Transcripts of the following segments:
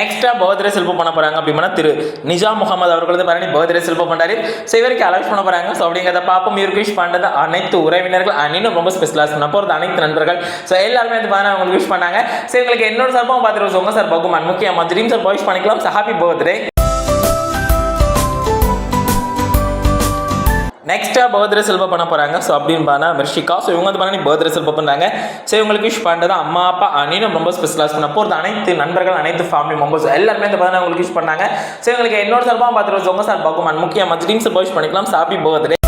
நெக்ஸ்டா birthday செல்பம் பண்ண போறாங்க அப்படின்னா திரு நிஜாம் முகமது அவர்கள் வந்து பாருங்க பர்த்டே செல்பம் பண்ணாரு ஸோ இவருக்கு அலவுஸ் பண்ண போறாங்க. ஸோ அப்படிங்கிறத பார்ப்போம். இவருக்கு விஷ் அனைத்து உறவினர்கள் and ரொம்ப ஸ்பெஷலாக பண்ண போகிறது அனைத்து நண்பர்கள். ஸோ எல்லாருமே வந்து பாருங்க அவங்களுக்கு விஷ் பண்ணாங்க. ஸோ எங்களுக்கு என்னோட சார்பாக பார்த்துட்டு உங்க சார் பகுமான் முக்கியமாக ட்ரீம் சார் விஷ் பண்ணிக்கலாம். ஸோ ஹாப்பி பர்த்டே நெக்ஸ்ட்டாக பர்த்டே செல்வ பண்ண போகிறாங்க ஸோ அப்படின்னு பார்த்தா மிர்ஷிகா. ஸோ இவங்க வந்து பண்ணி பர்த்டே செல்வ பண்ணாங்க ஸோ இவங்களுக்கு விஷ் பண்ணுறது அம்மா அப்பா அண்ணனும் ரொம்ப ஸ்பெஷலாக பண்ண போகிறது அனைத்து நண்பர்கள் அனைத்து ஃபேமிலி மெம்பர்ஸ் எல்லாருமே இந்த பார்த்தா உங்களுக்கு விஷ் பண்ணாங்க ஸோ இவங்களுக்கு என்னோட சார்பாக பார்த்துட்டு உங்க சார் பகுமான் முக்கியமாக ட்ரீம் சார் விஷ் பண்ணிக்கலாம் ஹாப்பி பர்த்டே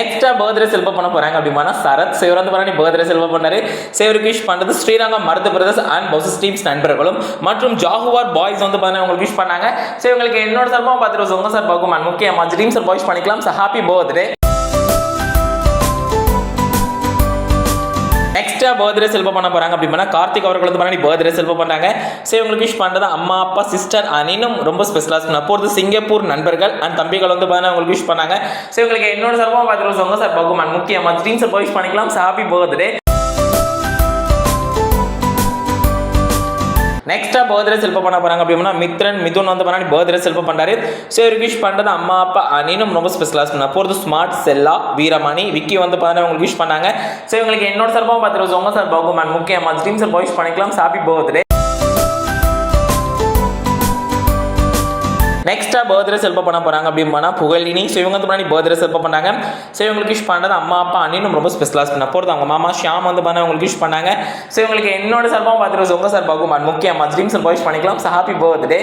நெக்ஸ்ட்டாக பர்த்டே செல்வம் பண்ண போறாங்க அப்படின்னா சரத் சேவர் வந்து பண்ணி பர்த்டே செல்வம் பண்ணாரு. சேவருக்கு விஷ் பண்ணுறது ஸ்ரீரங்கம் மருத்து பிரதர்ஸ் அண்ட் பஸ் டீம்ஸ் நண்பர்களும். மற்றும் ஜாகுவார் பாய்ஸ் வந்து பார்த்தீங்கன்னா உங்களுக்கு விஷ் பண்ணாங்க. ஸோ இவங்களுக்கு என்னோட சார்பாக பார்த்துட்டு உங்க சார் பகுமான் முக்கியமாக ட்ரீம்ஸ் பாய்ஸ் பண்ணிக்கலாம். ஸோ ஹாப்பி பர்த்டே நெக்ஸ்ட்டாக பர்த்டே செல்வம் பண்ண போறாங்க அப்படின்னா கார்த்திக் அவர்கள் வந்து பண்ணி பர்த்டே செல்வம் பண்ணாங்க சரி உங்களுக்கு விஷ் பண்ணுறது அம்மா அப்பா சிஸ்டர் அனினும் ரொம்ப ஸ்பெஷலாக பண்ண போகிறது சிங்கப்பூர் நண்பர்கள் அண்ட் தம்பிகள் வந்து பார்த்தீங்கன்னா உங்களுக்கு விஷ் பண்ணாங்க சரி உங்களுக்கு என்னோட சர்வம் பார்த்துட்டு உங்க சார். பகுமான் முக்கியமாக ட்ரீம் சார் விஷ் பண்ணிக்கலாம். ஹாப்பி பர்த்டே நெக்ஸ்ட்டாக பர்த்டே செல்பம் பண்ண போறாங்க அப்படின்னா மித்ரன் மிதுன் வந்து பண்ணி பர்த்டே செல்பம் பண்ணாரு ஸோ இவருக்கு விஷ் பண்ணுறது அம்மா அப்பா அனினும் ரொம்ப ஸ்பெஷலாக பண்ண போகிறது ஸ்மார்ட் செல்லா வீரமணி விக்கி வந்து பார்த்தீங்கன்னா உங்களுக்கு விஷ் பண்ணாங்க. ஸோ இவங்களுக்கு என்னோட சார்பாக பார்த்துருவோம் உங்க சார் பகுமான் முக்கியமாக ட்ரீம் சார் விஷ் பண்ணிக்கலாம். ஹாப்பி பர்த்டே நெக்ஸ்ட்டாக பர்த்டே செல்பம் பண்ண போகிறாங்க அப்படின்னா புகழினி ஸோ இவங்க வந்து முன்னாடி பர்த்டே செல்பம் பண்ணாங்க. ஸோ இவங்களுக்கு விஷ் பண்ணுறது அம்மா அப்பா அண்ணனும் ரொம்ப ஸ்பெஷலாக பண்ண போகிறது அவங்க மாமா ஷியாம் வந்து பண்ண உங்களுக்கு விஷ் பண்ணாங்க. ஸோ இவங்களுக்கு என்னோட சார்பாகவும் பார்த்துட்டு உங்கள் சார்பாகவும் முக்கியமாக ட்ரீம் சார் விஷ் பண்ணிக்கலாம். ஹாப்பி பர்த்டே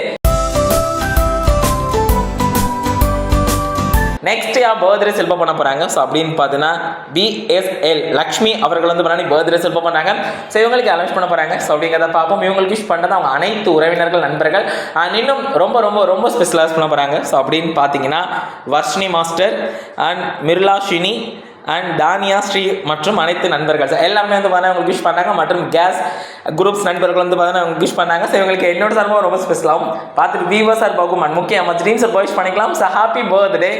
நெக்ஸ்ட் யா பர்த்டே செல்பம் பண்ண போறாங்க. ஸோ அப்படின்னு பார்த்தீங்கன்னா பிஎஸ்எல் லக்ஷ்மி அவர்கள் வந்து பண்ணி பர்த்டே செல்பம் பண்ணாங்க ஸோ இவங்களுக்கு அலௌன்ஸ் பண்ண போறாங்க. ஸோ அப்படிங்கிறத பார்ப்போம். இவங்களுக்கு விஷ் பண்ணுறது அவங்க அனைத்து உறவினர்கள் நண்பர்கள். அண்ட் இன்னும் ரொம்ப ரொம்ப ரொம்ப ஸ்பெஷலாக பண்ண போறாங்க. ஸோ அப்படின்னு பார்த்தீங்கன்னா Varshini master and Mirlashini and Taniya Sri மற்றும் அனைத்து நண்பர்கள். எல்லாமே வந்து பார்த்தா உங்களுக்கு விஷ் பண்ணாங்க மற்றும் கேஸ் குரூப்ஸ் நண்பர்கள் வந்து பார்த்தீங்கன்னா உங்களுக்கு விஷ் பண்ணாங்க ஸோ இவங்களுக்கு என்னோட சார்பாக ரொம்ப ஸ்பெஷலாகும் பார்த்துட்டு வீவோ சார் அண்ட் முக்கியமாக ட்ரீம் சார் விஷ் பண்ணிக்கலாம். ஸோ ஹாப்பி பர்த்டே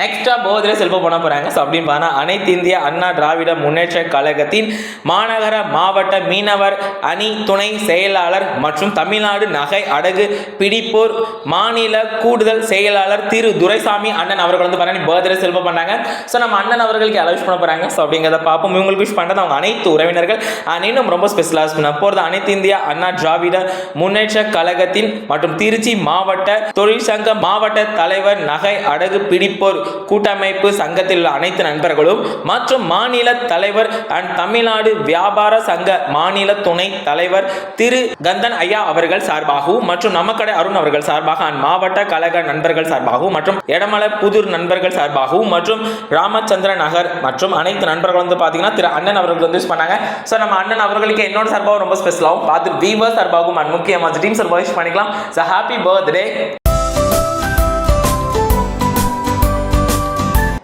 நெக்ஸ்டா பர்த்டே செல்ப பண்ண போறாங்க. ஸோ அப்படின்னு பார்த்தா அனைத்து இந்திய அண்ணா திராவிட முன்னேற்ற கழகத்தின் மாநகர மாவட்ட மீனவர் அணி துணை செயலாளர் மற்றும் தமிழ்நாடு நகை அடகு பிடிப்போர் மாநில கூடுதல் செயலாளர் திரு துரைசாமி அண்ணன் அவர்கள் வந்து பாருங்க பர்த்டே செல்ப பண்ணாங்க ஸோ நம்ம அண்ணன் அவர்களுக்கு அலௌஸ் பண்ண போறாங்க? ஸோ அப்படிங்கிறத பார்ப்போம். இவங்களுக்கு விஷ் பண்ணுறது அவங்க அனைத்து உறவினர்கள். And இன்னும் ரொம்ப ஸ்பெஷலாக பண்ண போகிறது அனைத்து இந்திய அண்ணா திராவிட முன்னேற்ற கழகத்தின் மற்றும் திருச்சி மாவட்ட தொழிற்சங்க மாவட்ட தலைவர் நகை அடகு பிடிப்போர் கூட்டமைப்பு சங்கத்தில் உள்ள அனைத்து நண்பர்களும் மற்றும் மாநில தலைவர் அண்ட் தமிழ்நாடு வியாபார சங்க மாநில துணை தலைவர் திரு கந்தன் ஐயா அவர்கள் சார்பாகவும் மற்றும் நமக்கடை அருண் அவர்கள் சார்பாக அண்ட் மாவட்ட கழக நண்பர்கள் சார்பாகவும் மற்றும் எடமலை புதூர் நண்பர்கள் சார்பாகவும் மற்றும் ராமச்சந்திர நகர் மற்றும் அனைத்து நண்பர்கள் வந்து பார்த்தீங்கன்னா திரு அண்ணன் அவர்கள் வந்து யூஸ் பண்ணாங்க. ஸோ நம்ம அண்ணன் அவர்களுக்கு என்னோட சார்பாகவும் ரொம்ப ஸ்பெஷலாகவும் பார்த்து வீவர் சார்பாகவும் அண்ட் முக்கியமாக டீம் சார்பாக யூஸ் பண்ணிக்கலாம். ஸோ ஹாப்பி பர்த்டே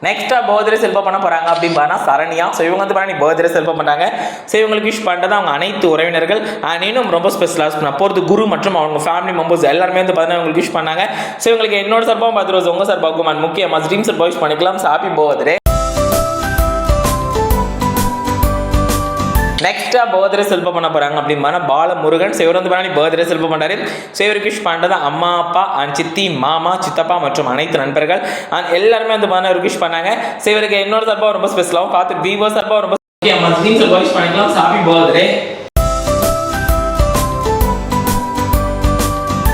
நெக்ஸ்ட்டாக பர்த்டே செல்பம் பண்ண போகிறாங்க அப்படின்னு பார்த்தா சரண்யா. ஸோ இவங்க வந்து பண்ணி பர்த்டே செல்பம் பண்ணாங்க ஸோ இவங்களுக்கு விஷ் பண்ணுறது அவங்க அனைத்து உறவினர்கள். அண்ட் இன்னும் ரொம்ப ஸ்பெஷலாக பண்ண போகிறது குரு மற்றும் அவங்க ஃபேமிலி மெம்பர்ஸ் எல்லாருமே வந்து பார்த்தீங்கன்னா அவங்களுக்கு விஷ் பண்ணாங்க. ஸோ இவங்களுக்கு என்னோட சார்பாகவும் ரோஸ் உங்கள் சார்பாகவும் அண்ட் முக்கியமாக ட்ரீம் சார்பாக விஷ் பண்ணிக்கலாம். ஸோ ஹாப்பி பர்த்டே நெக்ஸ்ட்டாக பர்த்டே செல்ப பண்ண போகிறாங்க அப்படின்னா பால முருகன் சிவர் வந்து பண்ணி பர்த்டே செல்பம் பண்ணாரு சிவருக்கு விஷ் பண்ணுறது அம்மா அப்பா அண்ட் சித்தி மாமா சித்தப்பா மற்றும் அனைத்து நண்பர்கள். அண்ட் எல்லாருமே வந்து பண்ண விஷ் பண்ணாங்க. சிவருக்கு என்னோட சார்பாக ரொம்ப ஸ்பெஷலாகவும் பார்த்து விவோ சார்பாக ரொம்ப விஷ் பண்ணிக்கலாம். Happy birthday